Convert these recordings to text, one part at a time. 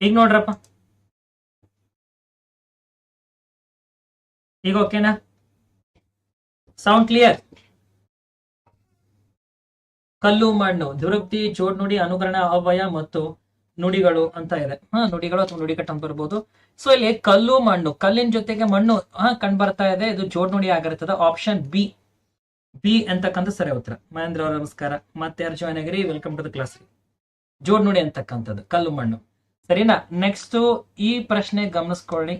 ಈಗ ನೋಡ್ರಪ್ಪ. ಈಗ ಓಕೆನಾ ಸೌಂಡ್ ಕ್ಲಿಯರ್ ಕಲ್ಲು ಮಣ್ಣು ದುರುಕ್ತಿ ಜೋಡ್ ನುಡಿ ಅನುಕರಣ ಅವ್ಯಯ ಮತ್ತು ನುಡಿಗಳು ಅಂತ ಇದೆ. ಹಾ, ನುಡಿಗಳು ಅಥವಾ ನುಡಿಕಟ್ಟು ಅಂತ ಬರ್ಬೋದು. ಸೊ ಇಲ್ಲಿ ಕಲ್ಲು ಮಣ್ಣು. ಕಲ್ಲಿನ ಜೊತೆಗೆ ಮಣ್ಣು, ಹಾ, ಕಂಡು ಬರ್ತಾ ಇದೆ. ಇದು ಜೋಡ್ ನುಡಿ ಆಗಿರ್ತದೆ. ಆಪ್ಷನ್ ಬಿ ಬಿ ಅಂತಕ್ಕಂಥ ಸರಿ ಉತ್ತರ. ಮಹೇಂದ್ರ ಅವರ, ನಮಸ್ಕಾರ. ಮತ್ತೆ ಯಾರು ಜಾಯ್ನ್ ಆಗಿರಿ. ವೆಲ್ಕಮ್ ಟು ದ ಕ್ಲಾಸ್ ಜೋಡ್ ನುಡಿ ಅಂತಕ್ಕಂಥದ್ದು, ಕಲ್ಲು ಮಣ್ಣು. ಸರಿನಾ? ನೆಕ್ಸ್ಟ್ ಈ ಪ್ರಶ್ನೆ ಗಮನಿಸ್ಕೊಳ್ಳಿ.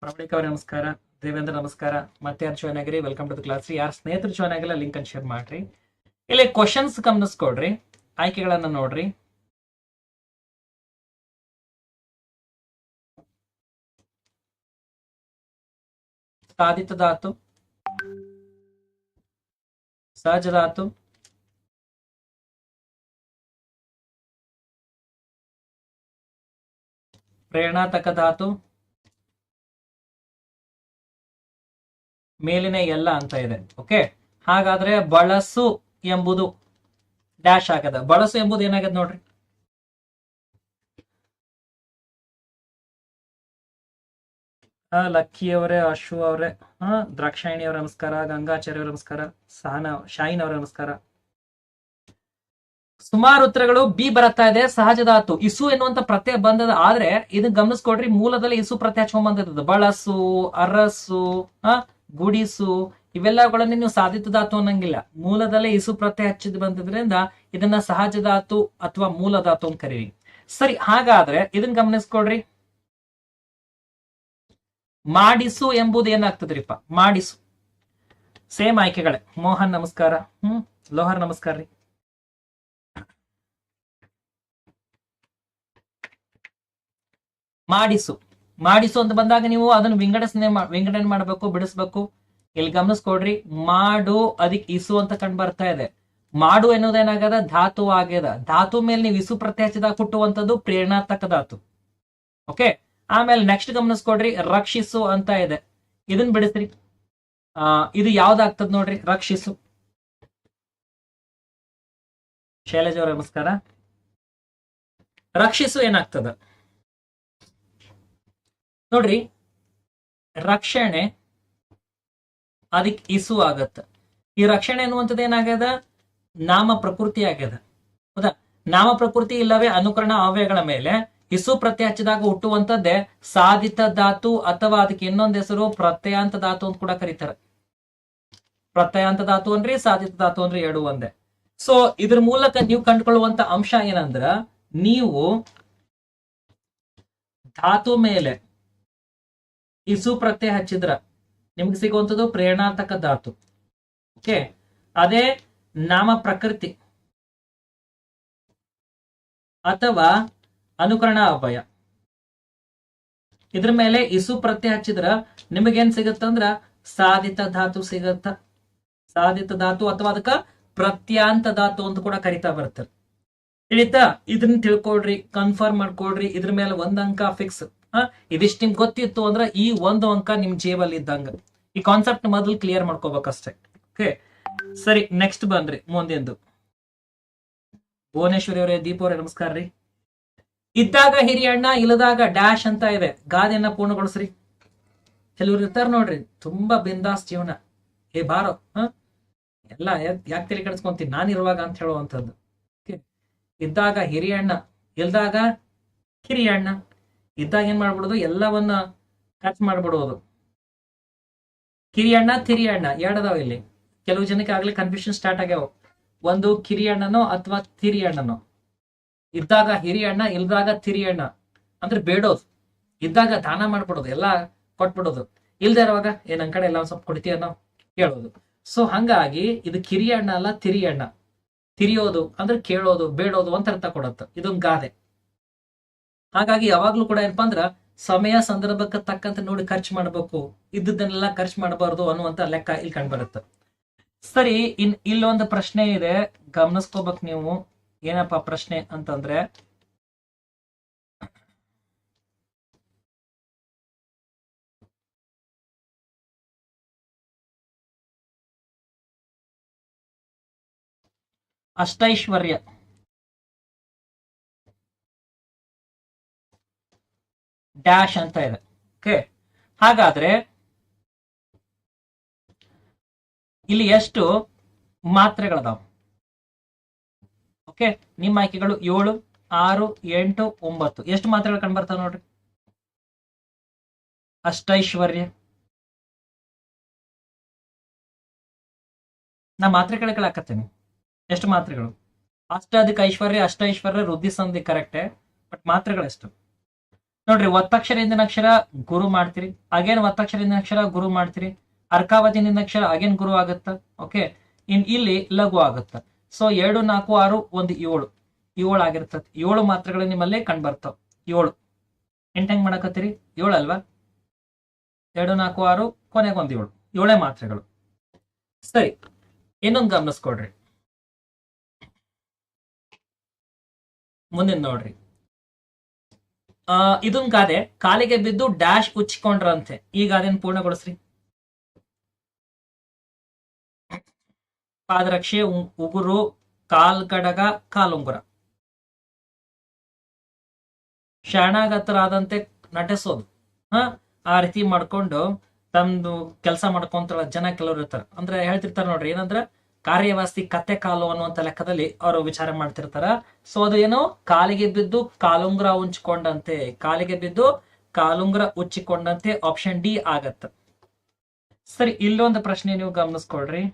ಪ್ರವಳಿಕ ಅವ್ರ, ನಮಸ್ಕಾರ. ದೇವೇಂದ್ರ, ನಮಸ್ಕಾರ. ಮತ್ತೆ ಯಾರು ಜಾಯ್ನ್ ಆಗಿರಿ. ವೆಲ್ಕಮ್ ಟು ದ ಕ್ಲಾಸ್ ಯಾರು ಸ್ನೇಹಿತರು ಜಾಯ್ನ್ ಆಗಿಲ್ಲ ಲಿಂಕ್ ಅನ್ನು ಶೇರ್ ಮಾಡ್ರಿ. ಇಲ್ಲಿ ಕ್ವಶನ್ಸ್ ಗಮನಿಸ್ಕೊಡ್ರಿ ಆಯ್ಕೆಗಳನ್ನ ನೋಡ್ರಿ. ಸಾಧಿತ ಧಾತು ಸಹಜ ಧಾತು ಪ್ರೇರಣಾತಕ ಧಾತು ಮೇಲಿನ ಎಲ್ಲ ಅಂತ ಇದೆ ಓಕೆ ಹಾಗಾದ್ರೆ ಬಳಸು. ಎಂಬುದು ಡ್ಯಾಶ್ ಆಗದ. ಬಳಸು ಎಂಬುದು ಏನಾಗದ ನೋಡ್ರಿ? ಹಾ ಲಕ್ಕಿ ಅವರೇ ಅಶು ಅವರೇ ಹಾ ದ್ರಾಕ್ಷಾಯಣಿ ಅವರ ನಮಸ್ಕಾರ ಗಂಗಾಚಾರ್ಯ ಅವರ ನಮಸ್ಕಾರ, ಸಹನ ಶಾಯಿನ್ ಅವರ ನಮಸ್ಕಾರ. ಸುಮಾರು ಉತ್ತರಗಳು ಬಿ ಬರುತ್ತಾ ಇದೆ ಸಹಜ ಧಾತು ಇಸು ಎನ್ನುವಂತ ಪ್ರತ್ಯಯ ಬಂದದ, ಆದ್ರೆ ಇದನ್ನ ಗಮನಿಸ್ಕೊಡ್ರಿ, ಮೂಲದಲ್ಲಿ ಇಸು ಪ್ರತ್ಯಯ ಹಚ್ಕೊಂಡ್ ಬಂದಿರ್ತದೆ ಬಳಸು, ಅರಸು, ಹಾ, ಗುಡಿಸು ಇವೆಲ್ಲಗಳನ್ನು ನೀವು ಸಾಧಿತ ಧಾತು ಅನ್ನಂಗಿಲ್ಲ. ಮೂಲದಲ್ಲೇ ಇಸು ಪ್ರತ್ಯಯ ಹಚ್ಚಿದ್ ಬಂದಿದ್ರಿಂದ ಇದನ್ನ ಸಹಜ ಧಾತು ಅಥವಾ ಮೂಲ ಧಾತು ಅಂತ ಕರೀರಿ. ಸರಿ, ಹಾಗಾದ್ರೆ ಇದನ್ನ ಗಮನಿಸ್ಕೊಡ್ರಿ ಮಾಡಿಸು ಎಂಬುದು ಏನಾಗ್ತದ್ರಿಪ್ಪ? ಮಾಡಿಸು. ಸೇಮ್ ಆಯ್ಕೆಗಳೇ. ಮೋಹನ್, ನಮಸ್ಕಾರ. ಹ್ಮ್, ಲೋಹರ್, ನಮಸ್ಕಾರ ರೀ. ಮಾಡಿಸು. ಮಾಡಿಸು ಅಂತ ಬಂದಾಗ ನೀವು ಅದನ್ನು ವಿಂಗಡಣೆ ವಿಂಗಡಣೆ ಮಾಡಬೇಕು, ಬಿಡಿಸ್ಬೇಕು. ಇಲ್ಲಿ ಗಮನಿಸ್ಕೊಡ್ರಿ, ಮಾಡು ಅದಕ್ಕೆ ಇಸು ಅಂತ ಕಂಡು ಬರ್ತಾ ಇದೆ. ಮಾಡು ಎನ್ನುವುದೇನಾಗದ ಧಾತು ಆಗ್ಯದ. ಧಾತು ಮೇಲೆ ನೀವು ಇಸು ಪ್ರತ್ಯಯ ಹಚ್ಚಿದಾಗ ಹುಟ್ಟುವಂತದ್ದು ಪ್ರೇರಣಾತ್ಮಕ ಧಾತು. ಓಕೆ ಆಮೇಲೆ ನೆಕ್ಸ್ಟ್ ಗಮನಿಸ್ಕೊಡ್ರಿ, ರಕ್ಷಿಸು ಅಂತ ಇದೆ. ಇದನ್ನ ಬಿಡಿಸ್ರಿ. ಆ, ಇದು ಯಾವ್ದಾಗ್ತದ ನೋಡ್ರಿ? ರಕ್ಷಿಸು. ಶೈಲಜ್ ಅವ್ರ, ನಮಸ್ಕಾರ. ರಕ್ಷಿಸು ಏನಾಗ್ತದ? ನೋಡ್ರಿ, ರಕ್ಷಣೆ ಅದಕ್ಕೆ ಇಸು ಆಗತ್ತ. ಈ ರಕ್ಷಣೆ ಅನ್ನುವಂಥದ್ದು ಏನಾಗ್ಯದ? ನಾಮ ಪ್ರಕೃತಿ ಆಗ್ಯದ. ಹೌದಾ? ನಾಮ ಪ್ರಕೃತಿ ಇಲ್ಲವೇ ಅನುಕರಣ ಅವ್ಯಗಳ ಮೇಲೆ ಇಸು ಪ್ರತ್ಯಯ ಹಚ್ಚಿದಾಗ ಹುಟ್ಟುವಂತದ್ದೇ ಸಾಧಿತ ಧಾತು ಅಥವಾ ಅದಕ್ಕೆ ಇನ್ನೊಂದು ಹೆಸರು ಪ್ರತ್ಯಯಾಂತ ಧಾತು ಅಂತ ಕೂಡ ಕರೀತಾರೆ. ಪ್ರತ್ಯಯಾಂತ ಧಾತು ಅಂದ್ರೆ ಸಾಧಿತ ಧಾತು ಅಂದ್ರೆ ಎರಡು ಒಂದೇ. ಸೊ ಇದ್ರ ಮೂಲಕ ನೀವು ಕಂಡುಕೊಳ್ಳುವಂತ ಅಂಶ ಏನಂದ್ರ ನೀವು ಧಾತು ಮೇಲೆ ಇಸು ಪ್ರತ್ಯಯ ಹಚ್ಚಿದ್ರ. ನಿಮ್ಗೆ ಸಿಗುವಂಥದ್ದು ಪ್ರೇರಣಾರ್ಥಕ ಧಾತು. ಓಕೆ? ಅದೇ ನಾಮ ಪ್ರಕೃತಿ. ಅಥವಾ ಅನುಕರಣ ಅಭಯ. ಇದ್ರ ಮೇಲೆ ಇಸು ಪ್ರತ್ಯ ಹಚ್ಚಿದ್ರ ನಿಮಗೇನ್ ಸಿಗತ್ತಂದ್ರ ಸಾಧಿತ ಧಾತು ಸಿಗತ್ತ. ಸಾಧಿತ ಧಾತು ಅಥವಾ ಅದಕ್ಕ ಪ್ರತ್ಯಾಂತ ಧಾತು ಅಂತ ಕೂಡ ಕರಿತಾ ಬರ್ತಾರೆ ತಿಳಿತಾ? ಇದನ್ನ ತಿಳ್ಕೊಳ್ರಿ ಕನ್ಫರ್ಮ್ ಮಾಡ್ಕೊಳ್ರಿ, ಇದ್ರ ಮೇಲೆ ಒಂದ್ ಅಂಕ ಫಿಕ್ಸ್ ಇದಿಷ್ಟು ನಿಮ್ಗೆ ಗೊತ್ತಿತ್ತು ಅಂದ್ರೆ ಈ ಒಂದು ಅಂಕ ನಿಮ್ ಜೇಬಲ್ಲಿ ಇದ್ದಂಗ. ಈ ಕಾನ್ಸೆಪ್ಟ್ ಮೊದಲು ಕ್ಲಿಯರ್ ಮಾಡ್ಕೋಬೇಕಷ್ಟೇ. ಓಕೆ ಸರಿ ನೆಕ್ಸ್ಟ್ ಬಂದ್ರಿ, ಮುಂದಿಂದು. ಭುವನೇಶ್ವರಿ ಅವರೇ, ದೀಪ ಅವರೇ, ನಮಸ್ಕಾರ ರೀ. ಇದ್ದಾಗ ಹಿರಿಯಣ್ಣ ಇಲ್ಲದಾಗ ಡ್ಯಾಶ್ ಅಂತ ಇದೆ. ಗಾದೆಯನ್ನ ಪೂರ್ಣಗೊಳಿಸ್ರಿ. ಕೆಲವ್ರು ಇರ್ತಾರ ನೋಡ್ರಿ, ತುಂಬಾ ಬಿಂದಾಸ್ ಜೀವನ. ಏ ಬಾರೋ, ಹ? ಎಲ್ಲ ಯಾಕೆ ತಲೆ ಕೆಡಿಸ್ಕೊಂತೀನಿ? ನಾನಿರುವಾಗ ಅಂತ ಹೇಳುವಂಥದ್ದು. ಇದ್ದಾಗ ಹಿರಿಯಣ್ಣ ಇಲ್ದಾಗ ಕಿರಿಯಣ್ಣ ಇದ್ದಾಗ ಏನ್ ಮಾಡ್ಬಿಡೋದು? ಎಲ್ಲವನ್ನ ಖರ್ಚು ಮಾಡ್ಬಿಡೋದು. ಕಿರಿಯಣ್ಣ, ತಿರಿಯಣ್ಣ ಎರಡದಾವ ಇಲ್ಲಿ. ಕೆಲವು ಜನಕ್ಕೆ ಆಗ್ಲಿ ಕನ್ಫ್ಯೂಷನ್ ಸ್ಟಾರ್ಟ್ ಆಗ್ಯಾವ. ಒಂದು ಕಿರಿಯಣ್ಣನೋ ಅಥವಾ ತಿರಿಯಣ್ಣನೋ. ಇದ್ದಾಗ ಹಿರಿಯಣ್ಣ, ಇಲ್ದಾಗ ತಿರಿಯಣ್ಣ. ಅಂದ್ರೆ ಬೇಡೋದು. ಇದ್ದಾಗ ದಾನ ಮಾಡ್ಬಿಡೋದು. ಎಲ್ಲ ಕೊಟ್ಬಿಡೋದು. ಇಲ್ದೇ ಇರುವಾಗ ಏನ್ ನನ್ ಕಡೆ ಎಲ್ಲ ಸ್ವಲ್ಪ ಕೊಡ್ತೀಯ ಅನ್ನೋ ಕೇಳೋದು. ಸೊ ಹಂಗಾಗಿ ಇದು ಕಿರಿಯಣ್ಣ ಅಲ್ಲ ತಿರಿಯಣ್ಣ. ತಿರಿಯೋದು ಅಂದ್ರೆ ಕೇಳೋದು, ಬೇಡೋದು ಅಂತ ಅರ್ಥ ಕೊಡತ್ತ ಇದೊಂದು ಗಾದೆ. ಹಾಗಾಗಿ ಯಾವಾಗ್ಲೂ ಕೂಡ ಏನಪ್ಪಾ ಅಂದ್ರ ಸಮಯ ಸಂದರ್ಭಕ್ಕೆ ತಕ್ಕಂತೆ ನೋಡಿ ಖರ್ಚು ಮಾಡಬೇಕು. ಇದ್ದದನ್ನೆಲ್ಲ ಖರ್ಚು ಮಾಡಬಾರ್ದು ಅನ್ನುವಂತ ಲೆಕ್ಕ ಇಲ್ಲಿ ಕಂಡು ಬರುತ್ತೆ ಸರಿ, ಇನ್ ಇಲ್ಲೊಂದು ಪ್ರಶ್ನೆ ಇದೆ. ಗಮನಿಸ್ಕೋಬೇಕು ನೀವು. ಏನಪ್ಪಾ ಪ್ರಶ್ನೆ ಅಂತಂದ್ರೆ? ಅಷ್ಟೈಶ್ವರ್ಯ. ಡ್ಯಾಶ್ ಅಂತ ಇದೆ. ಓಕೆ ಹಾಗಾದ್ರೆ ಇಲ್ಲಿ ಎಷ್ಟು ಮಾತ್ರೆಗಳದಾವ? ಓಕೆ ನಿಮ್ಮ ಆಯ್ಕೆಗಳು ಏಳು, ಆರು, ಎಂಟು, ಒಂಬತ್ತು. ಎಷ್ಟು ಮಾತ್ರೆಗಳು ಕಂಡ್ಬರ್ತಾವ ನೋಡ್ರಿ? ಅಷ್ಟೈಶ್ವರ್ಯ. ನಾ ಮಾತ್ರೆಗಳ ಹಾಕತ್ತೇನೆ ಎಷ್ಟು ಮಾತ್ರೆಗಳು? ಅಷ್ಟಾಧಿಕ ಐಶ್ವರ್ಯ, ಅಷ್ಟೈಶ್ವರ್ಯ ವೃದ್ಧಿ ಸಂಧಿ ಕರೆಕ್ಟೇ ಬಟ್ ಮಾತ್ರೆಗಳು ಎಷ್ಟು? ನೋಡ್ರಿ ಒತ್ತಕ್ಷರ ಇಂದಿನ ಅಕ್ಷರ ಗುರು ಮಾಡ್ತೀರಿ, ಅಗೇನ್ ಒತ್ತಕ್ಷರ ಇಂದಿನ ಅಕ್ಷರ ಗುರು ಮಾಡ್ತೀರಿ, ಅರ್ಕಾವತಿ ಇಂದಿನ ಅಕ್ಷರ ಅಗೇನ್ ಗುರು ಆಗುತ್ತ? ಓಕೆ ಇನ್ ಇಲ್ಲಿ ಲಘು ಆಗುತ್ತ? ಸೊ ಎರಡು, ನಾಲ್ಕು, ಆರು, ಒಂದು, ಏಳು. ಏಳು ಆಗಿರ್ತದೆ. ಏಳು ಮಾತ್ರೆಗಳು ನಿಮ್ಮಲ್ಲಿ ಕಂಡು ಬರ್ತಾವ ಏಳು. ಎಂಟ್ ಹೆಂಗ್ ಮಾಡಕತ್ತೀರಿ? ಏಳು ಅಲ್ವಾ? ಎರಡು, ನಾಲ್ಕು, ಆರು, ಕೊನೆಗೆ ಒಂದು ಏಳು. ಏಳೇ ಮಾತ್ರೆಗಳು. ಸರಿ. ಇನ್ನೊಂದು ಗಮನಿಸ್ಕೊಡ್ರಿ. ಮುಂದಿನ ನೋಡ್ರಿ. ಇದೊಂದು ಗಾದೆ, ಕಾಲಿಗೆ ಬಿದ್ದು ಡ್ಯಾಶ್ ಉಚ್ಚಿಕೊಂಡ್ರಂತೆ. ಈ ಗಾದೆನ ಪೂರ್ಣಗೊಳಿಸ್ರಿ. ಪಾದರಕ್ಷೆ ಉಗುರು ಕಾಲ್ಗಡಗ ಕಾಲುಂಗುರ ಶರಣಾಗತರಾದಂತೆ ನಟಿಸೋದು. ಹ? ಆ ರೀತಿ ಮಾಡ್ಕೊಂಡು ತಮ್ದು ಕೆಲಸ ಮಾಡ್ಕೊಂತ ಜನ ಕೆಲವರು ಇರ್ತಾರೆ. ಅಂದ್ರೆ ಹೇಳ್ತಿರ್ತಾರೆ ನೋಡ್ರಿ, ಏನಂದ್ರ ಕಾರ್ಯವಾಸ್ತಿ ಕತ್ತೆ ಕಾಲು ಅನ್ನುವಂತ ಲೆಕ್ಕದಲ್ಲಿ ಅವರು ವಿಚಾರ ಮಾಡ್ತಿರ್ತಾರ. ಸೊ ಅದು ಏನು? ಕಾಲಿಗೆ ಬಿದ್ದು ಕಾಲುಂಗ್ರ ಉಂಚಿಕೊಂಡಂತೆ. ಕಾಲಿಗೆ ಬಿದ್ದು ಕಾಲುಂಗ್ರ ಉಚ್ಚಿಕೊಂಡಂತೆ ಆಪ್ಷನ್ ಡಿ ಆಗತ್ತ. ಸರಿ, ಇಲ್ಲೊಂದು ಪ್ರಶ್ನೆ ನೀವು ಗಮನಿಸ್ಕೊಳ್ರಿ.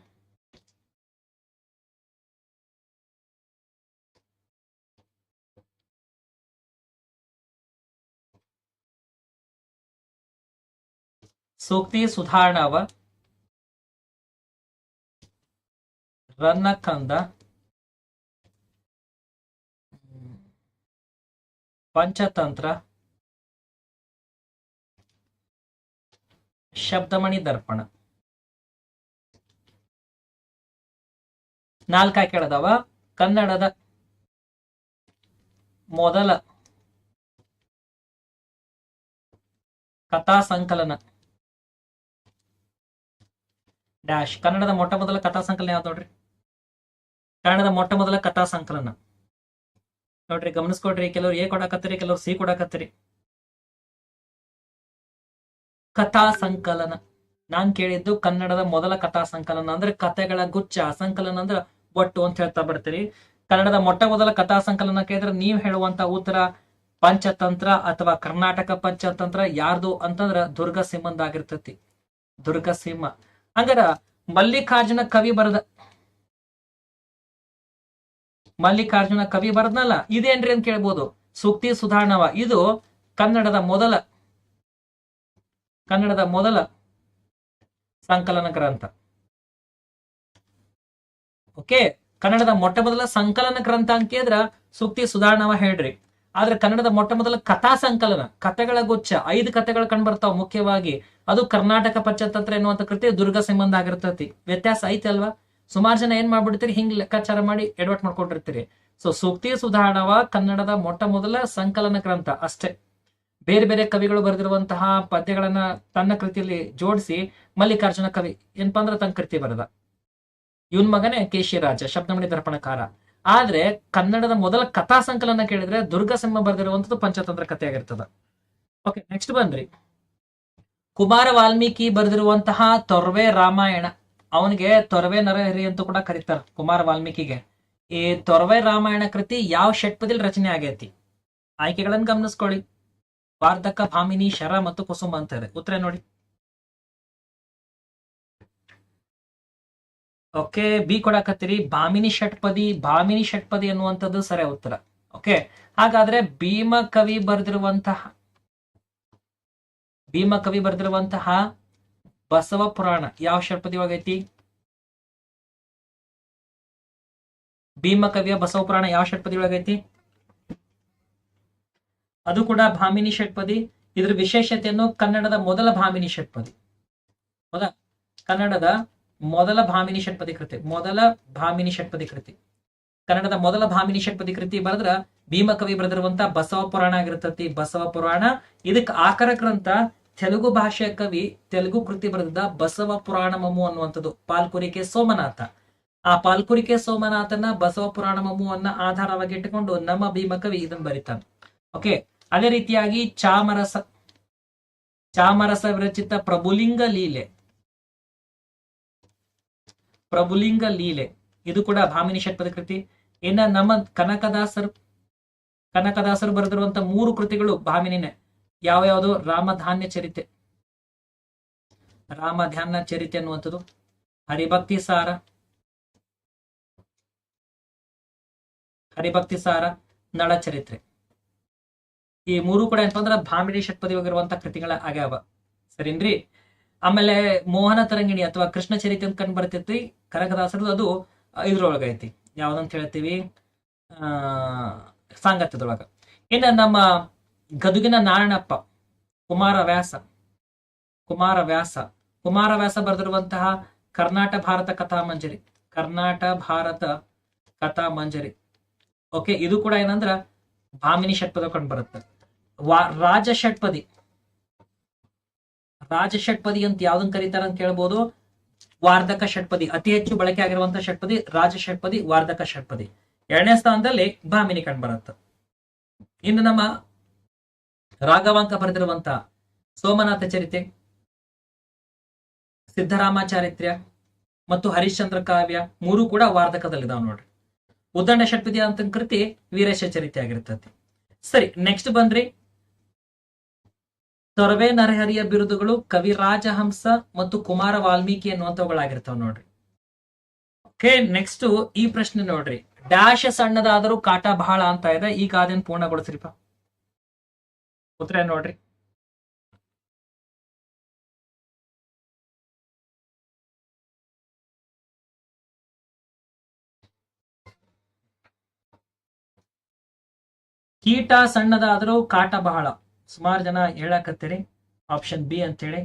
ಸೂಕ್ತಿ ಸುಧಾರಣವ. ರನ್ನಕಂದ ಪಂಚತಂತ್ರ. ಶಬ್ದಮಣಿ ದರ್ಪಣ. ನಾಲ್ಕ ಕೇಳದವ ಕನ್ನಡದ ಮೊದಲ ಕಥಾ ಸಂಕಲನ. ಡ್ಯಾಶ್. ಕನ್ನಡದ ಮೊಟ್ಟ ಮೊದಲ ಕಥಾ ಸಂಕಲನ ಯಾವ್ದು ನೋಡ್ರಿ? ಕನ್ನಡದ ಮೊಟ್ಟ ಮೊದಲ ಕಥಾ ಸಂಕಲನ. ನೋಡ್ರಿ ಗಮನಿಸ್ಕೊಡ್ರಿ ಕೆಲವ್ರು ಎ ಕೊಡಾಕತ್ತರಿ, ಕೆಲವ್ರು ಸಿ ಕೊಡಾಕತ್ತರಿ. ಕಥಾ ಸಂಕಲನ. ನಾನ್ ಕೇಳಿದ್ದು ಕನ್ನಡದ ಮೊದಲ ಕಥಾ ಸಂಕಲನ ಅಂದ್ರೆ ಕಥೆಗಳ ಗುಚ್ಛ. ಸಂಕಲನ ಅಂದ್ರೆ ಒಟ್ಟು ಅಂತ ಹೇಳ್ತಾ ಬರ್ತೀರಿ. ಕನ್ನಡದ ಮೊಟ್ಟ ಮೊದಲ ಕಥಾ ಸಂಕಲನ ಕೇಳಿದ್ರೆ ನೀವ್ ಹೇಳುವಂತ ಉತ್ತರ ಪಂಚತಂತ್ರ ಅಥವಾ ಕರ್ನಾಟಕ ಪಂಚತಂತ್ರ ಯಾರ್ದು ಅಂತಂದ್ರ ದುರ್ಗಸಿಂಹಂದಾಗಿರ್ತತಿ. ದುರ್ಗಸಿಂಹ. ಹಂಗಾರ ಮಲ್ಲಿಕಾರ್ಜುನ ಕವಿ ಬರದ ಮಲ್ಲಿಕಾರ್ಜುನ ಕವಿ ಬರದ್ನಲ್ಲ, ಇದೇನ್ರಿ ಅಂತ ಕೇಳ್ಬೋದು. ಸೂಕ್ತಿ ಸುಧಾರಣವ, ಇದು ಕನ್ನಡದ ಮೊದಲ ಕನ್ನಡದ ಮೊದಲ ಸಂಕಲನ ಗ್ರಂಥ. ಓಕೆ, ಕನ್ನಡದ ಮೊಟ್ಟ ಮೊದಲ ಸಂಕಲನ ಗ್ರಂಥ ಅಂತ ಕೇಳಿದ್ರ ಸೂಕ್ತಿ ಸುಧಾರಣವ ಹೇಳ್ರಿ. ಆದ್ರೆ ಕನ್ನಡದ ಮೊಟ್ಟ ಮೊದಲ ಕಥಾ ಸಂಕಲನ, ಕಥೆಗಳ ಗುಚ್ಛ, ಐದು ಕಥೆಗಳು ಕಂಡ್ಬರ್ತಾವ ಮುಖ್ಯವಾಗಿ. ಅದು ಕರ್ನಾಟಕ ಪಂಚತಂತ್ರ ಎನ್ನುವಂತ ಕೃತಿ ದುರ್ಗ ಸಂಬಂಧ ಆಗಿರ್ತತಿ. ವ್ಯತ್ಯಾಸ ಐತಿ ಅಲ್ವಾ? ಸುಮಾರು ಜನ ಏನ್ ಮಾಡ್ಬಿಡ್ತೀರಿ? ಹಿಂಗ್ ಲೆಕ್ಕಾಚಾರ ಮಾಡಿ ಎಡವಟ್ ಮಾಡ್ಕೊಂಡಿರ್ತೀರಿ. ಸೊ ಸೂಕ್ತಿ ಸುಧಾರಣವ ಕನ್ನಡದ ಮೊಟ್ಟ ಮೊದಲ ಸಂಕಲನ ಗ್ರಂಥ ಅಷ್ಟೇ. ಬೇರೆ ಬೇರೆ ಕವಿಗಳು ಬರೆದಿರುವಂತಹ ಪದ್ಯಗಳನ್ನ ತನ್ನ ಕೃತಿಯಲ್ಲಿ ಜೋಡಿಸಿ ಮಲ್ಲಿಕಾರ್ಜುನ ಕವಿ ಏನಪ್ಪಾ ಅಂದ್ರೆ ತನ್ನ ಕೃತಿ ಬರೆದ. ಇವನ್ ಮಗನೇ ಕೇಶಿರಾಜ ಶಬ್ದಮಣಿ ದರ್ಪಣಕಾರ. ಆದ್ರೆ ಕನ್ನಡದ ಮೊದಲ ಕಥಾ ಸಂಕಲನ ಕೇಳಿದ್ರೆ ದುರ್ಗಸಿಂಹ ಬರೆದಿರುವಂತದ್ದು ಪಂಚತಂತ್ರ ಕಥೆ ಆಗಿರ್ತದ ಓಕೆ ನೆಕ್ಸ್ಟ್ ಬಂದ್ರಿ. ಕುಮಾರ ವಾಲ್ಮೀಕಿ ಬರೆದಿರುವಂತಹ ತೊರ್ವೆ ರಾಮಾಯಣ. ಅವನಿಗೆ ತೊರವೆ ನರಹರಿ ಅಂತ ಕೂಡ ಕರೀತಾರ ಕುಮಾರ ವಾಲ್ಮೀಕಿಗೆ. ಈ ತೊರವೆ ರಾಮಾಯಣ ಕೃತಿ ಯಾವ ಷಟ್ಪದಿಲ್ ರಚನೆ ಆಗೈತಿ? ಆಯ್ಕೆಗಳನ್ನ ಗಮನಿಸ್ಕೊಳ್ಳಿ. ವಾರ್ಧಕ, ಭಾಮಿನಿ, ಶರ ಮತ್ತು ಕುಸುಮ ಅಂತ ಇದೆ. ಉತ್ತರ ನೋಡಿ. ಓಕೆ, ಬಿ ಕೊಡಾಕತ್ತೀರಿ. ಭಾಮಿನಿ ಷಟ್ಪದಿ ಭಾಮಿನಿ ಷಟ್ಪದಿ ಅನ್ನುವಂಥದ್ದು ಸರಿ ಉತ್ತರ. ಓಕೆ, ಹಾಗಾದ್ರೆ ಭೀಮ ಕವಿ ಬರೆದಿರುವಂತಹ ಭೀಮ ಕವಿ ಬರೆದಿರುವಂತಹ ಬಸವ ಪುರಾಣ ಯಾವ ಷಟ್ಪದಿ ಒಳಗೈತಿ ಭೀಮ ಕವಿಯ ಬಸವ ಪುರಾಣ ಯಾವ ಷಟ್ಪದಿ ಒಳಗೈತಿ ಅದು ಕೂಡ ಭಾಮಿನಿ ಷಟ್ಪದಿ ಇದ್ರ ವಿಶೇಷತೆಯನ್ನು ಕನ್ನಡದ ಮೊದಲ ಭಾಮಿನಿ ಷಟ್ಪದಿ ಹೌದಾ? ಕನ್ನಡದ ಮೊದಲ ಭಾಮಿನಿ ಷಟ್ಪದಿ ಕೃತಿ, ಮೊದಲ ಭಾಮಿನಿ ಷಟ್ಪದಿ ಕೃತಿ. ಕನ್ನಡದ ಮೊದಲ ಭಾಮಿನಿ ಷಟ್ಪದಿ ಕೃತಿ ಬರೆದ್ರ ಭೀಮಕವಿ ಬರೆದಿರುವಂತ ಬಸವ ಪುರಾಣ ಆಗಿರ್ತತಿ. ಬಸವ ಪುರಾಣ. ಇದಕ್ಕೆ ಆಕರ ಗ್ರಂಥ ತೆಲುಗು ಭಾಷೆಯ ಕವಿ, ತೆಲುಗು ಕೃತಿ ಬರೆದಿದ್ದ ಬಸವ ಪುರಾಣಮಮು ಅನ್ನುವಂಥದ್ದು ಪಾಲ್ಕುರಿಕೆ ಸೋಮನಾಥ. ಆ ಪಾಲ್ಕುರಿಕೆ ಸೋಮನಾಥನ ಬಸವ ಪುರಾಣ ಅನ್ನ ಆಧಾರವಾಗಿ ಇಟ್ಟುಕೊಂಡು ನಮ್ಮ ಭೀಮಕವಿ ಇದನ್ನು ಬರೀತಾನೆ. ಓಕೆ ಅದೇ ರೀತಿಯಾಗಿ ಚಾಮರಸ ಚಾಮರಸ ವಿರಚಿತ ಪ್ರಭುಲಿಂಗ ಲೀಲೆ. ಪ್ರಭುಲಿಂಗ ಲೀಲೆ. ಇದು ಕೂಡ ಭಾಮಿನಿ ಷಟ್ಪದ ಕೃತಿ. ಇನ್ನ ನಮ್ಮ ಕನಕದಾಸರು ಕನಕದಾಸರು ಬರೆದಿರುವಂತ ಮೂರು ಕೃತಿಗಳು ಭಾಮಿನಿನೇ. ಯಾವ ಯಾವುದು ರಾಮಧಾನ್ಯ ಚರಿತೆ? ರಾಮಧ್ಯಾನ ಚರಿತೆ ಅನ್ನುವಂಥದ್ದು ಹರಿಭಕ್ತಿ ಸಾರ. ಹರಿಭಕ್ತಿ ಸಾರ, ನಳ ಚರಿತ್ರೆ. ಈ ಮೂರು ಕೂಡ ಏನಪ್ಪ ಭಾಮಿಡಿ ಷಟ್ಪದಿ ಹೋಗಿರುವಂತಹ ಕೃತಿಗಳ ಆಗ್ಯಾವ ಸರಿನ್ರಿ? ಆಮೇಲೆ ಮೋಹನ ತರಂಗಿಣಿ ಅಥವಾ ಕೃಷ್ಣ ಚರಿತೆ ಅಂತ ಕಂಡು ಬರ್ತೈತಿ. ಕನಕದಾಸರದು ಅದು ಇದ್ರೊಳಗೈತಿ. ಯಾವ್ದಂತ ಹೇಳ್ತೀವಿ? ಆ ಸಾಂಗತ್ಯದೊಳಗ ಇನ್ನ ನಮ್ಮ ಗದುಗಿನ ನಾರಾಯಣಪ್ಪ, ಕುಮಾರವ್ಯಾಸ ಕುಮಾರವ್ಯಾಸ ಕುಮಾರವ್ಯಾಸ ಕುಮಾರ ವ್ಯಾಸ ಬರೆದಿರುವಂತಹ ಕರ್ನಾಟ ಭಾರತ ಕಥಾ ಮಂಜರಿ, ಕರ್ನಾಟ ಭಾರತ ಕಥಾ ಮಂಜರಿ. ಓಕೆ ಇದು ಕೂಡ ಏನಂದ್ರ ಭಾಮಿನಿ ಷಟ್ಪದ ಕಂಡು ಬರುತ್ತೆ. ರಾಜ ಷಟ್ಪದಿ ರಾಜ ಷಟ್ಪದಿ ಅಂತ ಯಾವ್ದನ್ ಕರೀತಾರ ಅಂತ ಕೇಳ್ಬೋದು ವಾರ್ಧಕ ಷಟ್ಪದಿ, ಅತಿ ಹೆಚ್ಚು ಬಳಕೆ ಆಗಿರುವಂತಹ ಷಟ್ಪದಿ ರಾಜ ಷಟ್ಪದಿ ವಾರ್ಧಕ ಷಟ್ಪದಿ. ಎರಡನೇ ಸ್ಥಾನದಲ್ಲಿ ಭಾಮಿನಿ ಕಂಡು ಬರುತ್ತೆ. ಇನ್ನು ನಮ್ಮ ರಾಘವಾಂಕ ಬರೆದಿರುವಂತ ಸೋಮನಾಥ ಚರಿತೆ ಸಿದ್ದರಾಮ ಚಾರಿತ್ರ್ಯ ಮತ್ತು ಹರಿಶ್ಚಂದ್ರ ಕಾವ್ಯ ಮೂರು ಕೂಡ ವಾರ್ಧಕದಲ್ಲಿದಾವ್ ನೋಡ್ರಿ. ಉದ್ದಂಡ ಷಟ್ಪದಿ ಅಂತ ಕೃತಿ ವೀರೇಶ ಚರಿತೆ ಆಗಿರ್ತದೆ ಸರಿ ನೆಕ್ಸ್ಟ್ ಬಂದ್ರಿ. ತೊರವೆ ನರಹರಿಯ ಬಿರುದುಗಳು ಕವಿರಾಜಹಂಸ ಮತ್ತು ಕುಮಾರ ವಾಲ್ಮೀಕಿ ಅನ್ನುವಂಥವುಗಳಾಗಿರ್ತಾವ ನೋಡ್ರಿ. ಓಕೆ ನೆಕ್ಸ್ಟ್ ಈ ಪ್ರಶ್ನೆ ನೋಡ್ರಿ. ಡ್ಯಾಶ್ ಸಣ್ಣದಾದರೂ ಕಾಟ ಬಹಳ ಅಂತ ಇದೆ ಈ ಗಾದೆನ್ ಪೂರ್ಣಗೊಳಿಸ್ರಿಪ್ಪ. ಉತ್ತರ ನೋಡ್ರಿ. ಕೀಟ ಸಣ್ಣದಾದರೂ ಕಾಟ ಬಹಳ. ಸುಮಾರು ಜನ ಹೇಳಕತ್ತೀರಿ. ಆಪ್ಷನ್ ಬಿ ಅಂತೇಳಿ.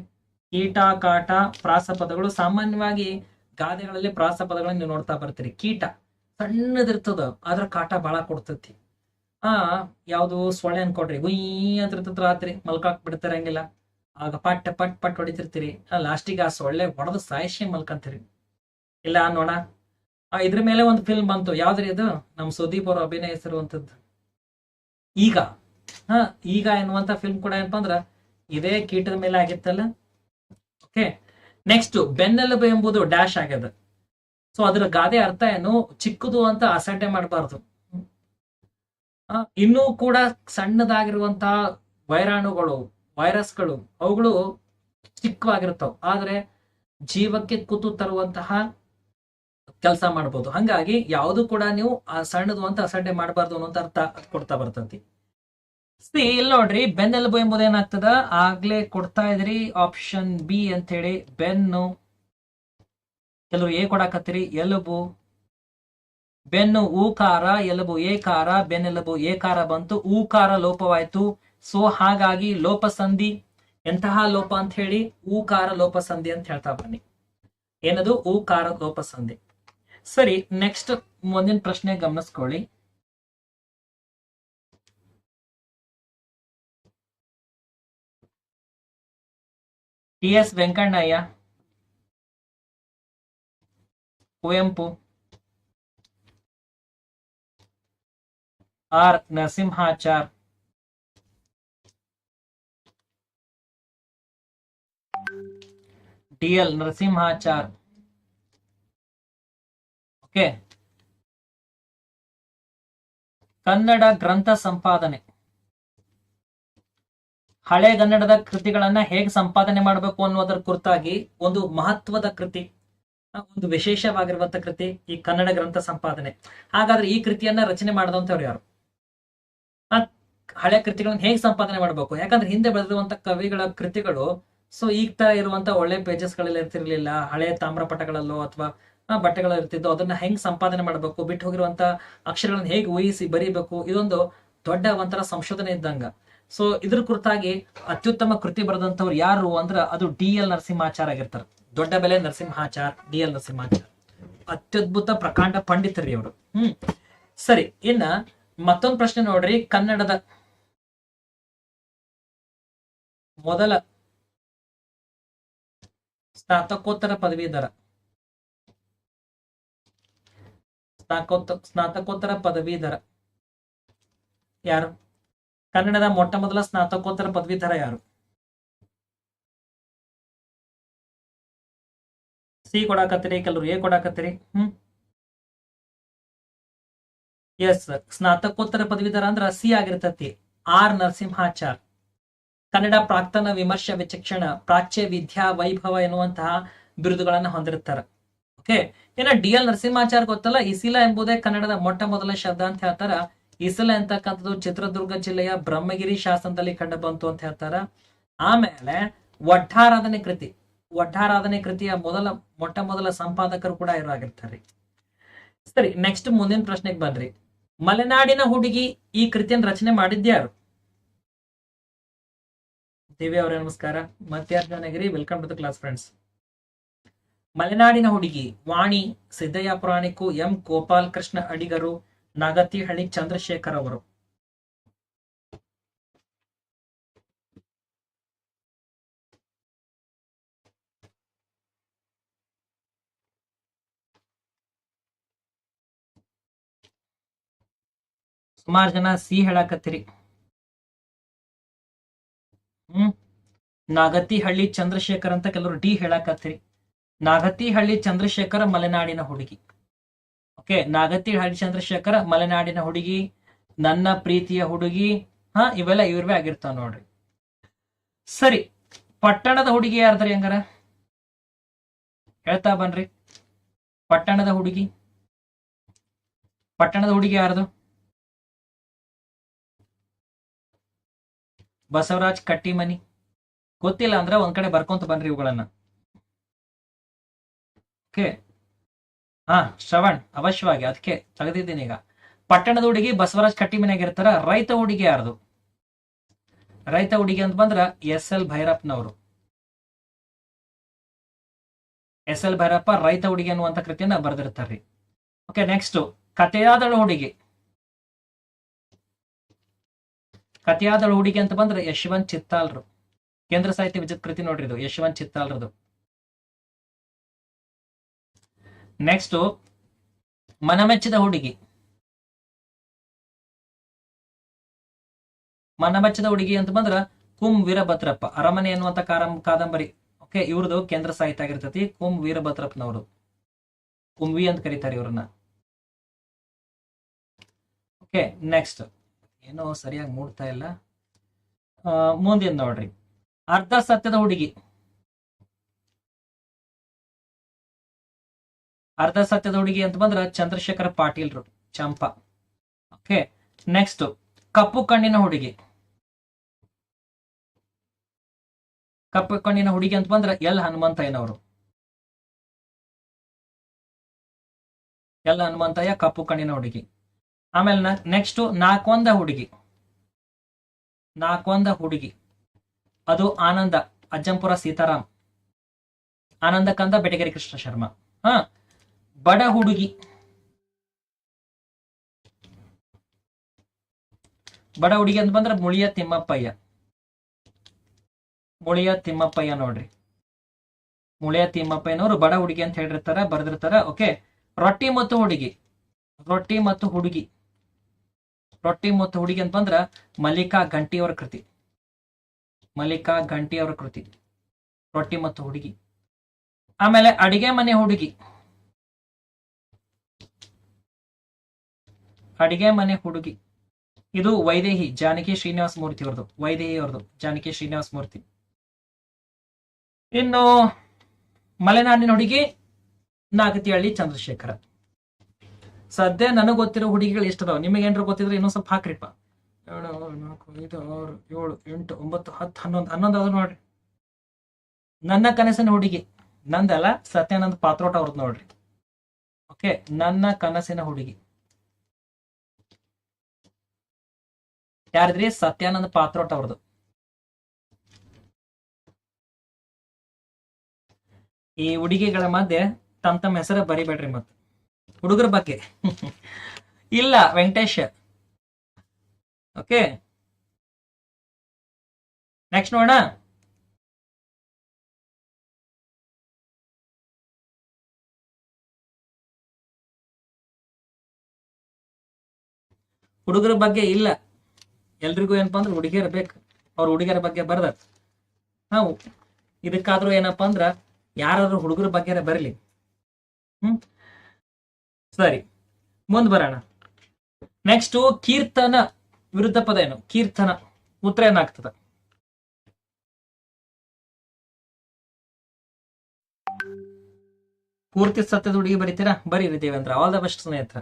ಕೀಟ, ಕಾಟ, ಪ್ರಾಸ ಪದಗಳು ಸಾಮಾನ್ಯವಾಗಿ ಗಾದೆಗಳಲ್ಲಿ ಪ್ರಾಸ ಪದಗಳನ್ನ ನೀವು ನೋಡ್ತಾ ಬರ್ತೀರಿ. ಕೀಟ ಸಣ್ಣದಿರ್ತದ, ಆದ್ರ ಕಾಟ ಬಹಳ ಕೊಡ್ತೈತಿ. ಆ, ಯಾವುದು ಸೊಳ್ಳೆ ಅನ್ಕೊಡ್ರಿ ಗುಯ್ ಅಂತ ರಾತ್ರಿ ಮಲ್ಕಾಕ್ ಬಿಡ್ತಿರಂಗಿಲ್ಲ. ಆಗ ಪಟ್ ಪಟ್ ಪಟ್ ಹೊಡಿತಿರ್ತೀರಿ. ಲಾಸ್ಟಿಗೆ ಆ ಸೊಳ್ಳೆ ಹೊಡೆದು ಸಾಯಿಸಿ ಮಲ್ಕಂತೀರಿ. ಇಲ್ಲ, ನೋಡ. ಆ, ಇದ್ರ ಮೇಲೆ ಒಂದು ಫಿಲ್ಮ್ ಬಂತು. ಯಾವ್ದ್ರಿ ಅದು ನಮ್ ಸುದೀಪ್ ಅವ್ರ ಅಭಿನಯಿಸಿರುವಂತದ್ದು ಈಗ. ಹ, ಈಗ ಎನ್ನುವಂತ ಫಿಲ್ಮ್ ಕೂಡ ಏನಪ್ಪ ಅಂದ್ರ, ಇದೇ ಕೀಟದ ಮೇಲೆ ಆಗಿತ್ತಲ್ಲ. ಓಕೆ ನೆಕ್ಸ್ಟ್ ಬೆನ್ನೆಲುಬು ಎಂಬುದು ಡ್ಯಾಶ್ ಆಗ್ಯದ. ಸೊ ಅದರ ಗಾದೆ ಅರ್ಥ ಏನು? ಚಿಕ್ಕದು ಅಂತ ಅಸಡ್ಡೆ ಮಾಡಬಾರ್ದು. ಇನ್ನೂ ಕೂಡ ಸಣ್ಣದಾಗಿರುವಂತಹ ವೈರಾಣುಗಳು, ವೈರಸ್ಗಳು, ಅವುಗಳು ಚಿಕ್ಕವಾಗಿರ್ತಾವ. ಆದ್ರೆ ಜೀವಕ್ಕೆ ಕೂತು ತರುವಂತಹ ಕೆಲಸ ಮಾಡ್ಬೋದು. ಹಂಗಾಗಿ ಯಾವುದು ಕೂಡ ನೀವು, ಆ, ಸಣ್ಣದು ಅಂತ ಅಸಡ್ಡೆ ಮಾಡಬಾರ್ದು ಅನ್ನೋಂತ ಅರ್ಥ ಕೊಡ್ತಾ ಬರ್ತತಿ. ಸಿ, ಇಲ್ಲಿ ನೋಡ್ರಿ ಬೆನ್ನೆಲುಬು ಎಂಬುದು ಏನಾಗ್ತದ? ಆಗ್ಲೇ ಕೊಡ್ತಾ ಇದ್ರಿ ಆಪ್ಷನ್ ಬಿ ಅಂತ ಹೇಳಿ ಬೆನ್ನು. ಕೆಲವರು ಎ ಕೊಡಾಕತ್ತೀರಿ, ಎಲುಬು. ಬೆನ್ನು ಊಕಾರ ಎಲುಬು ಏಕಾರ, ಬೆನ್ನೆಲುಬು ಏಕಾರ ಬಂತು, ಊಕಾರ ಲೋಪವಾಯ್ತು. ಸೊ ಹಾಗಾಗಿ ಲೋಪಸಂಧಿ, ಎಂತಹ ಲೋಪ ಅಂತ ಹೇಳಿ? ಊಕಾರ ಲೋಪಸಂಧಿ ಅಂತ ಹೇಳ್ತಾ ಬನ್ನಿ. ಏನದು? ಊಕಾರ ಲೋಪಸಂಧಿ. ಸರಿ ನೆಕ್ಸ್ಟ್ ಮುಂದಿನ ಪ್ರಶ್ನೆ ಗಮನಿಸ್ಕೊಳ್ಳಿ. T S Venkannaiah, Kuvempu. R Narasimhachar D L Narasimhachar okay Kannada ಗ್ರಂಥ ಸಂಪಾದನೆ. ಹಳೆಗನ್ನಡದ ಕೃತಿಗಳನ್ನ ಹೇಗೆ ಸಂಪಾದನೆ ಮಾಡಬೇಕು ಅನ್ನೋದರ ಕುರಿತಾಗಿ ಒಂದು ಮಹತ್ವದ ಕೃತಿ ಒಂದು ವಿಶೇಷವಾಗಿರುವಂತ ಕೃತಿ ಈ ಕನ್ನಡ ಗ್ರಂಥ ಸಂಪಾದನೆ. ಹಾಗಾದ್ರೆ ಈ ಕೃತಿಯನ್ನ ರಚನೆ ಮಾಡಿದಂಥವ್ರು ಯಾರು? ಹಳೆ ಕೃತಿಗಳನ್ನ ಹೇಗೆ ಸಂಪಾದನೆ ಮಾಡಬೇಕು? ಯಾಕಂದ್ರೆ ಹಿಂದೆ ಬೆಳೆದಿರುವಂತ ಕವಿಗಳ ಕೃತಿಗಳು ಸೊ ಈಗ ತರ ಇರುವಂತ ಒಳ್ಳೆ ಪೇಜಸ್ಗಳಲ್ಲಿ ಇರ್ತಿರ್ಲಿಲ್ಲ, ಹಳೆ ತಾಮ್ರ ಪಟಗಳಲ್ಲೋ ಅಥವಾ ಬಟ್ಟೆಗಳು ಇರ್ತಿದ್ದು, ಅದನ್ನ ಹೆಂಗ್ ಸಂಪಾದನೆ ಮಾಡಬೇಕು, ಬಿಟ್ಟು ಹೋಗಿರುವಂತ ಅಕ್ಷರಗಳನ್ನ ಹೇಗೆ ಊಹಿಸಿ ಬರೀಬೇಕು, ಇದೊಂದು ದೊಡ್ಡ ಒಂಥರ ಸಂಶೋಧನೆ ಇದ್ದಂಗ. ಸೊ ಇದ್ರ ಕುರಿತಾಗಿ ಅತ್ಯುತ್ತಮ ಕೃತಿ ಬರೆದಂತವ್ರು ಯಾರು ಅಂದ್ರ ಅದು ಡಿ ಎಲ್ ನರಸಿಂಹಾಚಾರ್ ಆಗಿರ್ತಾರೆ. ದೊಡ್ಡ ಬೆಲೆ ನರಸಿಂಹಾಚಾರ್, ಡಿ ಎಲ್ ನರಸಿಂಹಾಚಾರ್. ಅತ್ಯದ್ಭುತ ಪ್ರಕಾಂಡ ಪಂಡಿತರಿ ಅವರು. ಹ್ಮ್. ಸರಿ, ಇನ್ನ ಮತ್ತೊಂದು ಪ್ರಶ್ನೆ ನೋಡ್ರಿ, ಕನ್ನಡದ ಮೊದಲ ಸ್ನಾತಕೋತ್ತರ ಪದವೀಧರ ಸ್ನಾತಕೋತ್ತ ಸ್ನಾತಕೋತ್ತರ ಪದವೀಧರ ಯಾರು? ಕನ್ನಡದ ಮೊಟ್ಟ ಮೊದಲ ಸ್ನಾತಕೋತ್ತರ ಪದವೀಧರ ಯಾರು? ಸಿ ಕೊಡಾಕತ್ತೀರಿ, ಕೆಲವರು ಎ ಕೊಡಾಕತ್ತೀರಿ? ಹ್ಮ್? ಎಸ್, ಸ್ನಾತಕೋತ್ತರ ಪದವೀಧರ ಅಂದ್ರ ಸಿ ಆಗಿರ್ತತಿ. ಆರ್ ನರಸಿಂಹಾಚಾರ್. ಕನ್ನಡ ಪ್ರಾಕ್ತನ ವಿಮರ್ಶೆ ವಿಚಕ್ಷಣ, ಪ್ರಾಚ್ಯ ವಿದ್ಯಾ ವೈಭವ ಎನ್ನುವಂತಹ ಬಿರುದುಗಳನ್ನ ಹೊಂದಿರುತ್ತಾರೆ. ಓಕೆ? ಏನ ಡಿ ಎಲ್ ನರಸಿಂಹಾಚಾರ್ ಗೊತ್ತಲ್ಲ? ಇಸಿಲ ಎಂಬುದೇ ಕನ್ನಡದ ಮೊಟ್ಟ ಮೊದಲ ಶಬ್ದ ಅಂತ ಹೇಳ್ತಾರ. ಇಸಿಲ ಅಂತಕ್ಕಂಥದ್ದು ಚಿತ್ರದುರ್ಗ ಜಿಲ್ಲೆಯ ಬ್ರಹ್ಮಗಿರಿ ಶಾಸನದಲ್ಲಿ ಕಂಡು ಬಂತು ಅಂತ ಹೇಳ್ತಾರ. ಆಮೇಲೆ ಒಡ್ಡಾರಾಧನೆ ಕೃತಿ. ಒಡ್ಡಾರಾಧನೆ ಕೃತಿಯ ಮೊದಲ, ಮೊಟ್ಟ ಮೊದಲ ಸಂಪಾದಕರು ಕೂಡ ಇರಾಗಿರ್ತಾರೆ ಸರಿ ನೆಕ್ಸ್ಟ್ ಮುಂದಿನ ಪ್ರಶ್ನೆಗೆ ಬನ್ರಿ. ಮಲೆನಾಡಿನ ಹುಡುಗಿ ಈ ಕೃತಿಯನ್ನು ರಚನೆ ಮಾಡಿದ್ಯಾರು ದೇವಿ ಅವರೇ, ನಮಸ್ಕಾರ. ಮಧ್ಯಾರ್ಜುನಗಿರಿ welcome to the class friends ಮಲೆನಾಡಿನ ಹುಡುಗಿ ವಾಣಿ ಸಿದ್ದಯ್ಯ ಪುರಾಣಿಕು ಎಂ ಗೋಪಾಲ್ ಕೃಷ್ಣ ಅಡಿಗರು ನಾಗತಿಹಳ್ಳಿ ಚಂದ್ರಶೇಖರ್ ಅವರು. ಸುಮಾರು ಜನ ಸಿ ಹೇಳಾಕತ್ತೀರಿ. ಹ್ಮ್? ನಾಗತಿಹಳ್ಳಿ ಚಂದ್ರಶೇಖರ್ ಅಂತ ಕೆಲವರು ಡಿ ಹೇಳಾಕತ್ತೀರಿ ನಾಗತಿಹಳ್ಳಿ ಚಂದ್ರಶೇಖರ ಮಲೆನಾಡಿನ ಹುಡುಗಿ. ಓಕೆ, ನಾಗತಿಹಳ್ಳಿ ಚಂದ್ರಶೇಖರ ಮಲೆನಾಡಿನ ಹುಡುಗಿ, ನನ್ನ ಪ್ರೀತಿಯ ಹುಡುಗಿ, ಹಾ, ಇವೆಲ್ಲ ಇವ್ರವೇ ಆಗಿರ್ತಾವ ನೋಡ್ರಿ. ಸರಿ, ಪಟ್ಟಣದ ಹುಡುಗಿ ಯಾರ್ದ್ರಿ ಹಂಗಾರ? ಹೇಳ್ತಾ ಬನ್ರಿ. ಪಟ್ಟಣದ ಹುಡುಗಿ. ಪಟ್ಟಣದ ಹುಡುಗಿ ಯಾರ್ದು? ಬಸವರಾಜ್ ಕಟ್ಟಿಮನಿ. ಗೊತ್ತಿಲ್ಲ ಅಂದ್ರೆ ಒಂದ್ ಕಡೆ ಬರ್ಕೊಂತ ಬನ್ರಿ ಇವುಗಳನ್ನ. ಓಕೆ. ಹಾ ಶ್ರವಣ್, ಅವಶ್ಯವಾಗಿ ಅದಕ್ಕೆ ತೆಗೆದಿದ್ದೀನಿ ಈಗ. ಪಟ್ಟಣದ ಹುಡುಗಿ ಬಸವರಾಜ್ ಕಟ್ಟಿಮನೆಯಾಗಿರ್ತಾರ, ರೈತ ಹುಡುಗಿ ಯಾರ್ದು? ರೈತ ಹುಡುಗಿ ಅಂತ ಬಂದ್ರ ಎಸ್ ಎಲ್ ಭೈರಪ್ಪನವರು. ಎಸ್ ಎಲ್ ಭೈರಪ್ಪ ರೈತ ಹುಡುಗಿ ಅನ್ನುವಂತ ಕೃತಿಯನ್ನ ಬರೆದಿರ್ತಾರ್ರಿ. ಓಕೆ ನೆಕ್ಸ್ಟ್ ಕಥೆಯಾದಳು ಹುಡುಗಿ. ಕಥೆಯಾದಳು ಹುಡುಗಿ ಅಂತ ಬಂದ್ರೆ ಯಶವಂತ್ ಚಿತ್ತಾಲ್ರು. ಕೇಂದ್ರ ಸಾಹಿತ್ಯ ವಿಜಿತ್ ಕೃತಿ ನೋಡ್ರಿ ಇದು, ಯಶವಂತ್ ಚಿತ್ತಾಲ್ರದು ನೆಕ್ಸ್ಟ್ ಮನಮೆಚ್ಚಿದ ಹುಡುಗಿ. ಮನಮೆಚ್ಚಿದ ಹುಡುಗಿ ಅಂತ ಬಂದ್ರ ಕುಂ ವೀರಭದ್ರಪ್ಪ, ಅರಮನೆ ಎನ್ನುವಂತ ಕಾರಂ, ಕಾದಂಬರಿ. ಓಕೆ ಇವ್ರದ್ದು ಕೇಂದ್ರ ಸಾಹಿತ್ಯ ಆಗಿರ್ತತಿ, ಕುಂ ವೀರಭದ್ರಪ್ಪನವರು ಕುಂವಿ ಅಂತ ಕರೀತಾರೆ ಇವ್ರನ್ನ. ಓಕೆ ನೆಕ್ಸ್ಟ್ ಏನೋ ಸರಿಯಾಗಿ ಮೂಡ್ತಾ ಇಲ್ಲ. ಮುಂದಿನ ನೋಡ್ರಿ. ಅರ್ಧ ಸತ್ಯದ ಹುಡುಗಿ. ಅರ್ಧ ಸತ್ಯದ ಹುಡುಗಿ ಅಂತ ಬಂದ್ರ ಚಂದ್ರಶೇಖರ ಪಾಟೀಲ್ರು, ಚಂಪಾ. ಓಕೆ ನೆಕ್ಸ್ಟ್ ಕಪ್ಪು ಕಣ್ಣಿನ ಹುಡುಗಿ. ಕಪ್ಪು ಕಣ್ಣಿನ ಹುಡುಗಿ ಅಂತ ಬಂದ್ರ ಎಲ್ ಹನುಮಂತಯ್ಯನವರು. ಎಲ್ ಹನುಮಂತಯ್ಯ ಕಪ್ಪು ಕಣ್ಣಿನ ಹುಡುಗಿ. ಆಮೇಲೆ ನೆಕ್ಸ್ಟ್ ನಾಕೊಂದ ಹುಡುಗಿ. ನಾಕೊಂದ ಹುಡುಗಿ. ಅದು ಆನಂದ, ಅಜ್ಜಂಪುರ ಸೀತಾರಾಮ್. ಆನಂದಕಂದ ಕಂದ, ಬೆಟಗೇರಿ ಕೃಷ್ಣ ಶರ್ಮಾ. ಹ, ಬಡ ಹುಡುಗಿ. ಬಡ ಹುಡುಗಿ ಅಂತ ಬಂದ್ರೆ ಮುಳಿಯ ತಿಮ್ಮಪ್ಪಯ್ಯ. ಮುಳಿಯ ತಿಮ್ಮಪ್ಪಯ್ಯ ನೋಡ್ರಿ. ಮುಳಿಯ ತಿಮ್ಮಪ್ಪಯ್ಯನವರು ಬಡ ಹುಡುಗಿ ಅಂತ ಹೇಳಿರ್ತಾರ, ಬರ್ದಿರ್ತಾರ ಓಕೆ ರೊಟ್ಟಿ ಮತ್ತು ಹುಡುಗಿ. ರೊಟ್ಟಿ ಮತ್ತು ಹುಡುಗಿ. ರೊಟ್ಟಿ ಮತ್ತು ಹುಡುಗಿ ಅಂತಂದ್ರ ಮಲ್ಲಿಕಾ ಘಂಟಿಯವರ ಕೃತಿ. ಮಲ್ಲಿಕಾ ಘಂಟಿಯವರ ಕೃತಿ. ರೊಟ್ಟಿ ಮತ್ತು ಹುಡುಗಿ. ಆಮೇಲೆ ಅಡಿಗೆ ಮನೆ ಹುಡುಗಿ. ಅಡಿಗೆ ಮನೆ ಹುಡುಗಿ. ಇದು ವೈದೇಹಿ ಜಾನಕಿ ಶ್ರೀನಿವಾಸ ಮೂರ್ತಿ ಅವ್ರದ್ದು. ವೈದೇಹಿ ಅವ್ರದ್ದು. ಜಾನಕಿ ಶ್ರೀನಿವಾಸ ಮೂರ್ತಿ. ಇನ್ನು ಮಲೆನಾಡಿನ ಹುಡುಗಿ ನಾಗತಿಹಳ್ಳಿ ಚಂದ್ರಶೇಖರ. ಸದ್ಯ ನನಗೆ ಗೊತ್ತಿರೋ ಹುಡುಗಿಗಳು ನಿಮಗೆ ನಿಮಗೇನ್ರ ಗೊತ್ತಿದ್ರೆ ಇನ್ನೊಂದ್ ಸ್ವಲ್ಪ ಹಾಕ್ರಿಪ್ಪ. ಏಳು ಆರು, ನಾಲ್ಕು ಐದು ಆರು ಏಳು ಎಂಟು ಒಂಬತ್ತು ಹತ್ತು ಹನ್ನೊಂದು ಹನ್ನೊಂದು ಅದ ನೋಡ್ರಿ. ನನ್ನ ಕನಸಿನ ಹುಡುಗಿ. ನಂದಲ್ಲ ಸತ್ಯಾನಂದ್ ಪಾತ್ರೋಟ ಅವ್ರದ್ದು ನೋಡ್ರಿ. ಓಕೆ ನನ್ನ ಕನಸಿನ ಹುಡುಗಿ. ಯಾರಿದ್ರಿ? ಸತ್ಯಾನಂದ್ ಪಾತ್ರೋಟ ಅವ್ರದ್ದು. ಈ ಹುಡುಗಿಗಳ ಮಧ್ಯೆ ತಮ್ಮ ತಮ್ಮ ಹೆಸರು ಬರಿಬೇಡ್ರಿ ಮತ್. ಹುಡುಗರ ಬಗ್ಗೆ. ಇಲ್ಲ, ವೆಂಕಟೇಶ್. ಓಕೆ ನೆಕ್ಸ್ಟ್ ನೋಡೋಣ. ಹುಡುಗರ ಬಗ್ಗೆ ಇಲ್ಲ. ಎಲ್ರಿಗೂ ಏನಪ್ಪಾ ಅಂದ್ರೆ ಹುಡುಗಿಯರ ಬೇಕು. ಅವ್ರ ಹುಡುಗಿಯರ ಬಗ್ಗೆ ಬರ್ದ ನಾವು ಇದಕ್ಕಾದ್ರೂ ಏನಪ್ಪಾ ಅಂದ್ರ ಯಾರಾದ್ರೂ ಹುಡುಗರ ಬಗ್ಗೆ ಬರಲಿ. ಹ್ಮ್? ಸರಿ, ಮುಂದ್ ಬರೋಣ. ನೆಕ್ಸ್ಟ್ ಕೀರ್ತನ ವಿರುದ್ಧ ಪದ ಏನು? ಕೀರ್ತನ ಉತ್ತರ ಏನಾಗ್ತದ? ಪೂರ್ತಿ ಸತ್ಯದ ಹುಡುಗಿ ಬರೀತೀರಾ? ಬರೀರಿ ದೇವೇಂದ್ರ ಆಲ್ ದ ಬೆಸ್ಟ್ ಸ್ನೇಹಿತರ.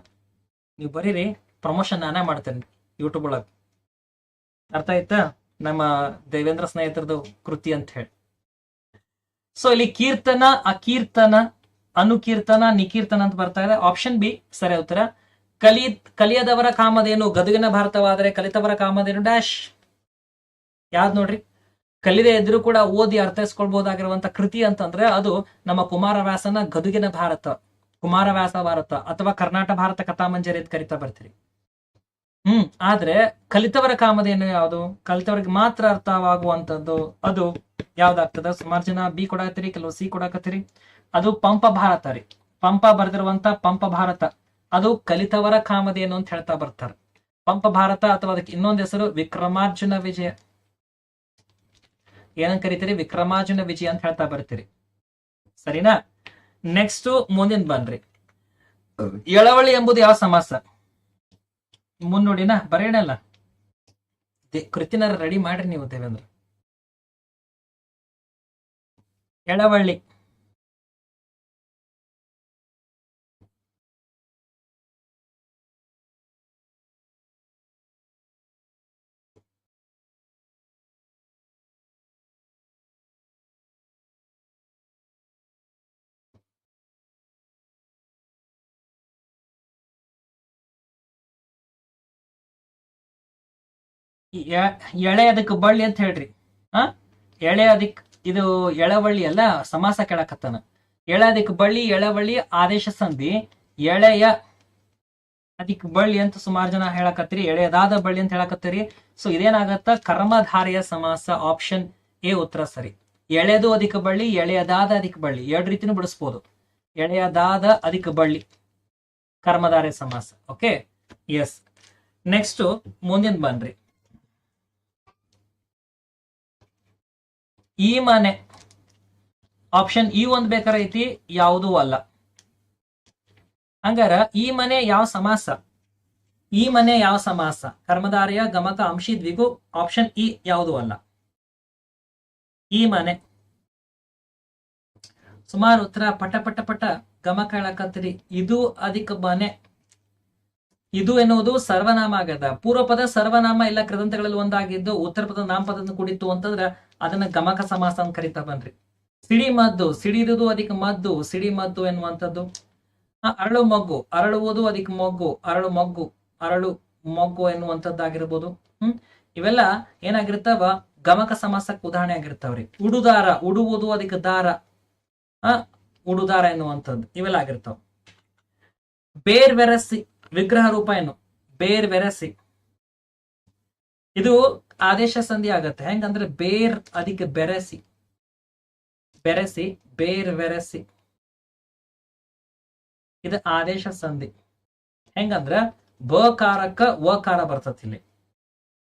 ನೀವು ಬರೀರಿ ಪ್ರಮೋಷನ್ ನಾನೇ ಮಾಡ್ತೇನೆ ಯೂಟ್ಯೂಬ್ ಒಳಗೆ. ಅರ್ಥ ಆಯ್ತಾ? ನಮ್ಮ ದೇವೇಂದ್ರ ಸ್ನೇಹಿತರದು ಕೃತಿ ಅಂತ ಹೇಳಿ. ಸೊ ಇಲ್ಲಿ ಕೀರ್ತನ, ಅಕೀರ್ತನ ಅನುಕೀರ್ತನ, ನಿಕೀರ್ತನ ಅಂತ ಬರ್ತಾ ಇದೆ. ಆಪ್ಷನ್ ಬಿ ಸರಿ ಉತ್ತರ. ಕಲಿ, ಕಲಿಯದವರ ಕಾಮಧೇನು, ಗದುಗಿನ ಭಾರತವಾದರೆ ಕಲಿತವರ ಕಾಮದೇನು ಡ್ಯಾಶ್ ಯಾವ್ದು ನೋಡ್ರಿ? ಕಲಿದೆ ಇದ್ರೂ ಕೂಡ ಓದಿ ಅರ್ಥೈಸ್ಕೊಳ್ಬಹುದಾಗಿರುವಂತ ಕೃತಿ ಅಂತಂದ್ರೆ ಅದು ನಮ್ಮ ಕುಮಾರವ್ಯಾಸನ ಗದುಗಿನ ಭಾರತ, ಕುಮಾರವ್ಯಾಸ ಭಾರತ ಅಥವಾ ಕರ್ನಾಟಕ ಭಾರತ ಕಥಾಮಂಜರಿ ಅಂತ ಕರಿತಾ ಬರ್ತೀರಿ. ಹ್ಮ್, ಆದ್ರೆ ಕಲಿತವರ ಕಾಮಧೇನು ಯಾವುದು? ಕಲಿತವರಿಗೆ ಮಾತ್ರ ಅರ್ಥವಾಗುವಂತದ್ದು ಅದು ಯಾವ್ದಾಗ್ತದ? ಸುಮಾರು ಜನ ಬಿ ಕೊಡಾಕತ್ತೀರಿ, ಕೆಲವು ಸಿ ಕೊಡಾಕತ್ತೀರಿ. ಅದು ಪಂಪ ಭಾರತ ರೀ. ಪಂಪ ಬರೆದಿರುವಂತ ಪಂಪ ಭಾರತ. ಅದು ಕಲಿತವರ ಕಾಮಧೇನು ಅಂತ ಹೇಳ್ತಾ ಬರ್ತಾರೆ. ಪಂಪ ಭಾರತ ಅಥವಾ ಅದಕ್ಕೆ ಇನ್ನೊಂದು ಹೆಸರು ವಿಕ್ರಮಾರ್ಜುನ ವಿಜಯ. ಏನಂತ ಕರಿತೀರಿ? ವಿಕ್ರಮಾರ್ಜುನ ವಿಜಯ ಅಂತ ಹೇಳ್ತಾ ಬರ್ತೀರಿ. ಸರಿನಾ? ನೆಕ್ಸ್ಟ್ ಮುಂದಿನ ಬನ್ರಿ. ಎಳವಳಿ ಎಂಬುದು ಯಾವ ಸಮಾಸ? ಮುನ್ನುಡಿನ ಬರೆಯಣಲ್ಲ. ಕೃತಿನ ರೆಡಿ ಮಾಡ್ರಿ ನೀವು ದೇವೇಂದ್ರ. ಎಳವಳ್ಳಿ ಎಳೆ ಅದಕ್ಕೆ ಬಳ್ಳಿ ಅಂತ ಹೇಳ್ರಿ. ಆ? ಎಳೆ ಅದಕ್ಕೆ ಇದು ಎಳವಳ್ಳಿ ಅಲ್ಲ, ಸಮಾಸ ಕೇಳಕತ್ತಾನ ಎಳೆ ಅದಕ್ಕೆ ಬಳ್ಳಿ ಎಳವಳ್ಳಿ ಆದೇಶ ಸಂಧಿ, ಎಳೆಯ ಅದಕ್ಕೆ ಬಳ್ಳಿ ಅಂತ ಸುಮಾರು ಜನ ಹೇಳಕತ್ತರಿ, ಎಳೆಯದಾದ ಬಳ್ಳಿ ಅಂತ ಹೇಳಕತ್ತರಿ. ಸೊ ಇದೇನಾಗತ್ತ? ಕರ್ಮಧಾರೆಯ ಸಮಾಸ ಆಪ್ಷನ್ ಎ ಉತ್ತರ ಸರಿ. ಎಳೆದು ಅಧಿಕ ಬಳ್ಳಿ, ಎಳೆಯದಾದ ಅಧಿಕ ಬಳ್ಳಿ. ಎರಡು ರೀತಿನು ಬಿಡಿಸ್ಬೋದು. ಎಳೆಯದಾದ ಅಧಿಕ ಬಳ್ಳಿ. ಕರ್ಮಧಾರೆ ಸಮಾಸ. ಓಕೆ ಎಸ್ ನೆಕ್ಸ್ಟ್ ಮುಂದಿನ ಬನ್ರಿ ಈ ಮನೆ ಆಪ್ಷನ್ ಈ ಒಂದ್ ಬೇಕಾರ ಐತಿ, ಯಾವುದೂ ಅಲ್ಲ. ಹಂಗಾರ ಈ ಮನೆ ಯಾವ ಸಮಾಸ? ಈ ಮನೆ ಯಾವ ಸಮಾಸ? ಕರ್ಮಧಾರಿಯ, ಗಮಕ, ಅಂಶಿ, ದ್ವಿಗು ಆಪ್ಷನ್ ಇ ಯಾವುದೂ ಅಲ್ಲ. ಈ ಮನೆ. ಸುಮಾರು ಉತ್ತರ ಪಟ ಪಟ ಪಟ ಗಮಕ ಹೇಳಕತ್ತೀರಿ. ಇದು ಅಧಿಕ ಮನೆ. ಇದು ಎನ್ನುವುದು ಸರ್ವನಾಮ ಆಗದ ಪೂರ್ವಪದ ಸರ್ವನಾಮ ಎಲ್ಲ ಗ್ರಂಥಗಳಲ್ಲಿ ಒಂದಾಗಿದ್ದು, ಉತ್ತರ ಪದ ನಾಮಪದ ಕೂಡಿತ್ತು ಅಂತಂದ್ರೆ ಅದನ್ನ ಗಮಕ ಸಮಾಸ ಅಂತ ಕರಿತಾ ಬನ್ರಿ. ಸಿಡಿ ಮದ್ದು ಸಿಡಿದುದು ಅದಕ್ಕೆ ಮದ್ದು, ಸಿಡಿ ಮದ್ದು ಎನ್ನುವಂಥದ್ದು. ಅರಳು ಮಗ್ಗು, ಅರಳುವುದು ಅದಕ್ಕೆ ಮೊಗ್ಗು, ಅರಳು ಮೊಗ್ಗು ಅರಳು ಮೊಗ್ಗು ಎನ್ನುವಂಥದ್ದಾಗಿರ್ಬೋದು. ಹ್ಮ್? ಇವೆಲ್ಲ ಏನಾಗಿರ್ತಾವ? ಗಮಕ ಸಮಾಸಕ್ಕೆ ಉದಾಹರಣೆ ಆಗಿರ್ತಾವ್ರಿ. ಉಡುದಾರ, ಉಡುವುದು ಅದಕ್ಕೆ ದಾರ. ಆ, ಉಡುದಾರ ಎನ್ನುವಂಥದ್ದು. ಇವೆಲ್ಲ ಆಗಿರ್ತಾವ. ಬೇರ್ ಬೆರಸಿ ವಿಗ್ರಹ ರೂಪ ಏನು? ಬೇರ್ ಬೆರಸಿ ಇದು ಆದೇಶ ಸಂಧಿ ಆಗತ್ತೆ. ಹೆಂಗಂದ್ರೆ ಬೇರ್, ಅದಕ್ಕೆ ಬೆರೆಸಿ ಬೆರೆಸಿ ಬೇರ್ ಬೆರೆಸಿ ಇದು ಆದೇಶ ಸಂಧಿ. ಹೆಂಗಂದ್ರ ಬಕಾರಕ್ಕ ವಕಾರ ಬರ್ತತಿ ಇಲ್ಲಿ.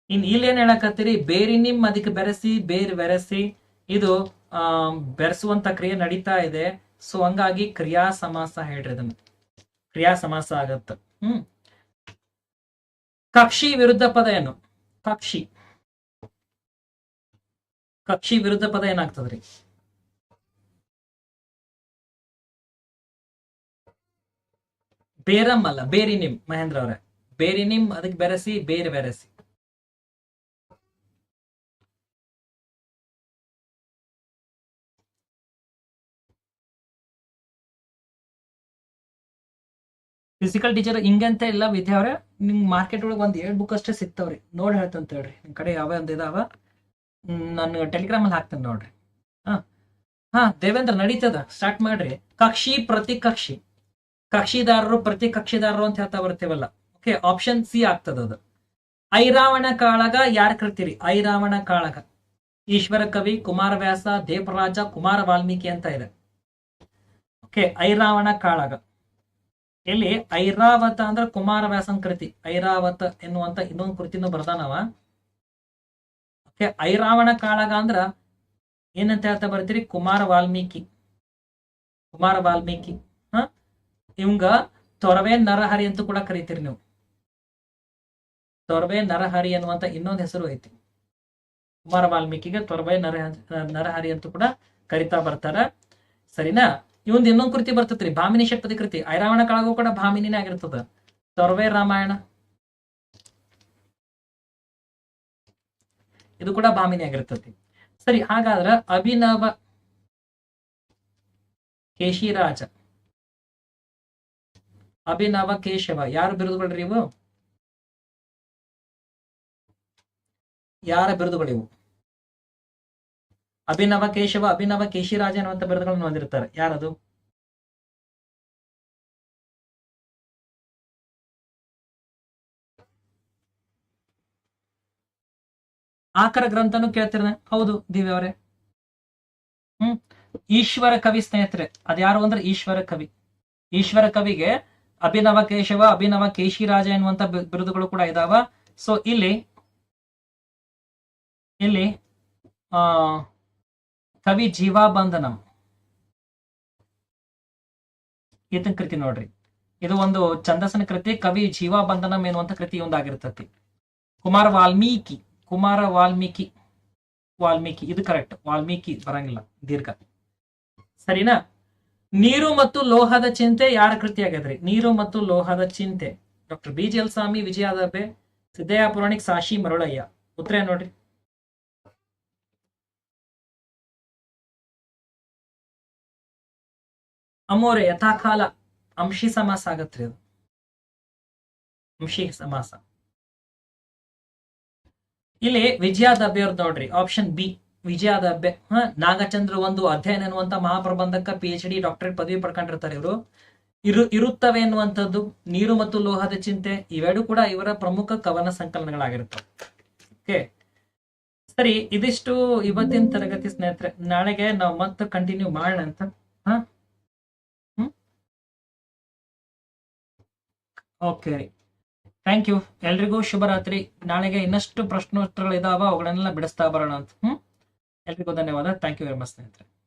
ಇನ್ ಇಲ್ಲಿ ಏನ್ ಹೇಳಕತ್ತೀರಿ? ಬೇರಿನಿಮ್ ಅದಕ್ಕೆ ಬೆರೆಸಿ ಬೇರ್ ಬೆರೆಸಿ ಇದು, ಆ, ಬೆರೆಸುವಂತ ಕ್ರಿಯೆ ನಡೀತಾ ಇದೆ. ಸೊ ಹಂಗಾಗಿ ಕ್ರಿಯಾ ಸಮಾಸ ಹೇಳ್ರಿ ಅದನ್ನ ಕ್ರಿಯಾ ಸಮಾಸ ಆಗತ್ತ. ಹ್ಮ್. ಕಕ್ಷಿ ವಿರುದ್ಧ ಪದ ಏನು? ಕಕ್ಷಿ. ಕಕ್ಷಿ ವಿರುದ್ಧ ಪದ ಏನಾಗ್ತದ್ರಿ? ಬೇರಮ್ ಅಲ್ಲ ಬೇರಿನಿಮ್ ಮಹೇಂದ್ರ ಅವರೇ ಬೇರಿನಿಮ್, ಅದಕ್ಕೆ ಬೆರೆಸಿ, ಬೇರೆ ಬೆರೆಸಿ. ಫಿಸಿಕಲ್ ಟೀಚರ್ ಹಿಂಗಂತ ಇಲ್ಲ ವಿದ್ಯೆ ಅವ್ರೆ. ನಿಮ್ ಮಾರ್ಕೆಟ್ ಒಳಗೆ ಒಂದು ಏಳ್ ಬುಕ್ ಅಷ್ಟೇ ಸಿಗ್ತಾವ್ರಿ. ನೋಡಿ ಹೇಳ್ತಂತ ಹೇಳ್ರಿ. ನಿಮ್ಮ ಕಡೆ ಯಾವ ಒಂದು ಇದಾವ? ನಾನು ಟೆಲಿಗ್ರಾಮ್ ಅಲ್ಲಿ ಹಾಕ್ತೇನೆ ನೋಡ್ರಿ. ಹಾ. ಹಾ, ದೇವೇಂದ್ರ ನಡೀತದ. ಸ್ಟಾರ್ಟ್ ಮಾಡ್ರಿ. ಕಕ್ಷಿ ಪ್ರತಿ ಕಕ್ಷಿ ಕಕ್ಷಿದಾರರು ಪ್ರತಿ ಕಕ್ಷಿದಾರರು ಅಂತ ಹೇಳ್ತಾ ಬರ್ತೇವಲ್ಲ. ಓಕೆ ಆಪ್ಷನ್ ಸಿ ಆಗ್ತದ ಅದು. ಐರಾವಣ ಕಾಳಗ ಯಾರು ಕರಿತೀರಿ ಐರಾವಣ ಕಾಳಗ. ಈಶ್ವರ ಕವಿ ಕುಮಾರ ವ್ಯಾಸ ದೇವರಾಜ, ಕುಮಾರ ವಾಲ್ಮೀಕಿ ಅಂತ ಇದೆ. ಓಕೆ ಐರಾವಣ ಕಾಳಗ. ಇಲ್ಲಿ ಐರಾವತ ಅಂದ್ರೆ ಕುಮಾರವ್ಯಾಸನ್ ಕೃತಿ. ಐರಾವತ ಎನ್ನುವಂತ ಇನ್ನೊಂದು ಕೃತಿನೂ ಬರ್ದಾನವ. ಐರಾವಣ ಕಾಳಗ ಅಂದ್ರ ಏನಂತ ಹೇಳ್ತಾ ಬರ್ತೀರಿ? ಕುಮಾರ ವಾಲ್ಮೀಕಿ. ಕುಮಾರ ವಾಲ್ಮೀಕಿ. ಹ? ಇವಂಗ ತೊರವೆ ನರಹರಿ ಅಂತ ಕೂಡ ಕರಿತೀರಿ ನೀವು. ತೊರವೆ ನರಹರಿ ಅನ್ನುವಂತ ಇನ್ನೊಂದು ಹೆಸರು ಐತಿ. ಕುಮಾರ ವಾಲ್ಮೀಕಿಗೆ ತೊರವೆ ನರಹ, ನರಹರಿ ಅಂತ ಕೂಡ ಕರಿತಾ ಬರ್ತಾರ. ಸರಿನಾ? ಇವಂದ್ ಇನ್ನೊಂದು ಕೃತಿ ಬರ್ತೈತ್ರಿ, ಭಾಮಿನಿ ಶಕ್ತಿ ಕೃತಿ. ಐರಾವಣ ಕಾಳಗೂ ಕೂಡ ಭಾಮಿನಿನೇ ಆಗಿರ್ತದ. ಸರ್ವೇ ರಾಮಾಯಣ. ಇದು ಕೂಡ ಭಾಮಿನಿ ಆಗಿರ್ತತಿ. ಸರಿ, ಹಾಗಾದ್ರ ಅಭಿನವ ಕೇಶಿರಾಜ. ಅಭಿನವ ಕೇಶವ, ಯಾರು ಬಿರುದುಗಳ್ರಿ ಇವು? ಯಾರ ಬಿರುದುಗಳಿವು ಅಭಿನವ ಕೇಶವ, ಅಭಿನವ ಕೇಶಿರಾಜ ಅನ್ನುವಂತ ಬಿರುದುಗಳನ್ನು ಹೊಂದಿರ್ತಾರೆ ಯಾರದು? ಆಕರ ಗ್ರಂಥನು ಕೇಳ್ತಿರ ಹೌದು, ದಿವ್ಯ ಅವರೇ. ಹ್ಮ್. ಈಶ್ವರ ಕವಿ ಸ್ನೇಹಿತರೆ, ಅದ್ಯಾರು ಅಂದ್ರೆ ಈಶ್ವರ ಕವಿ. ಈಶ್ವರ ಕವಿಗೆ ಅಭಿನವ ಕೇಶವ, ಅಭಿನವ ಕೇಶಿರಾಜ ಎನ್ನುವಂತ ಬಿರುದುಗಳು ಕೂಡ ಇದಾವ. ಸೊ ಇಲ್ಲಿ ಇಲ್ಲಿ, ಆ ಕವಿ ಜೀವಾಬಂಧನಂ. ಈತನ ಕೃತಿ ನೋಡ್ರಿ. ಇದು ಒಂದು ಛಂದಸ್ಸಿನ ಕೃತಿ, ಕವಿ ಜೀವಾಬಂಧನಂ ಎನ್ನುವಂತ ಕೃತಿ ಒಂದಾಗಿರ್ತತಿ. ಕುಮಾರ ವಾಲ್ಮೀಕಿ ಕುಮಾರ ವಾಲ್ಮೀಕಿ ವಾಲ್ಮೀಕಿ, ಇದು ಕರೆಕ್ಟ್ ವಾಲ್ಮೀಕಿ ಬರಂಗಿಲ್ಲ, ದೀರ್ಘ. ಸರಿನಾ? ನೀರು ಮತ್ತು ಲೋಹದ ಚಿಂತೆ ಯಾರ ಕೃತಿ ಆಗ್ಯದ್ರಿ? ನೀರು ಮತ್ತು ಲೋಹದ ಚಿಂತೆ. Doctor B G L Swamy Vijaya Siddaiah Puranik Sashi Marulaiah. ಉತ್ತರ ನೋಡ್ರಿ. ಅಮೋರೆ, ಯಥಾಕಾಲ ಅಂಶಿ ಸಮಾಸ ಆಗತ್ರಿ ಅದು. ಅಂಶಿ ಸಮಾಸ. ಇಲ್ಲಿ ವಿಜಯಾದ ನೋಡ್ರಿ ಆಪ್ಷನ್ ಬಿ ವಿಜಯಾದ ಹ, ನಾಗಚಂದ್ರ ಒಂದು ಅಧ್ಯಯನ ಎನ್ನುವಂತ ಮಹಾಪ್ರಬಂಧಕ ಪಿ ಎಚ್ ಡಿ ಡಾಕ್ಟರೇಟ್ ಪದವಿ ಪಡ್ಕೊಂಡಿರ್ತಾರೆ ಇವರು. ಇರು, ಇರುತ್ತವೆ ಎನ್ನುವಂಥದ್ದು, ನೀರು ಮತ್ತು ಲೋಹದ ಚಿಂತೆ, ಇವೆರಡು ಕೂಡ ಇವರ ಪ್ರಮುಖ ಕವನ ಸಂಕಲನಗಳಾಗಿರುತ್ತೆ ಓಕೆ ಸರಿ, ಇದಿಷ್ಟು ಇವತ್ತಿನ ತರಗತಿ ಸ್ನೇಹಿತರೆ. ನಾಳೆಗೆ ನಾವು ಮತ್ತೆ ಕಂಟಿನ್ಯೂ ಮಾಡೋಣ ಅಂತ ಓಕೆ. ರೀ ಥ್ಯಾಂಕ್ ಯು ಎಲ್ರಿಗೂ ಶುಭರಾತ್ರಿ. ನಾಳೆಗೆ ಇನ್ನಷ್ಟು ಪ್ರಶ್ನೋತ್ತರಗಳಿದಾವ, ಅವುಗಳನ್ನೆಲ್ಲ ಬಿಡಿಸ್ತಾ ಬರೋಣ ಅಂತ. ಹ್ಞೂ ಎಲ್ರಿಗೂ ಧನ್ಯವಾದ. ಥ್ಯಾಂಕ್ ಯು ವೆರಿ ಮಚ್ ಸ್ನೇಹಿತರೆ.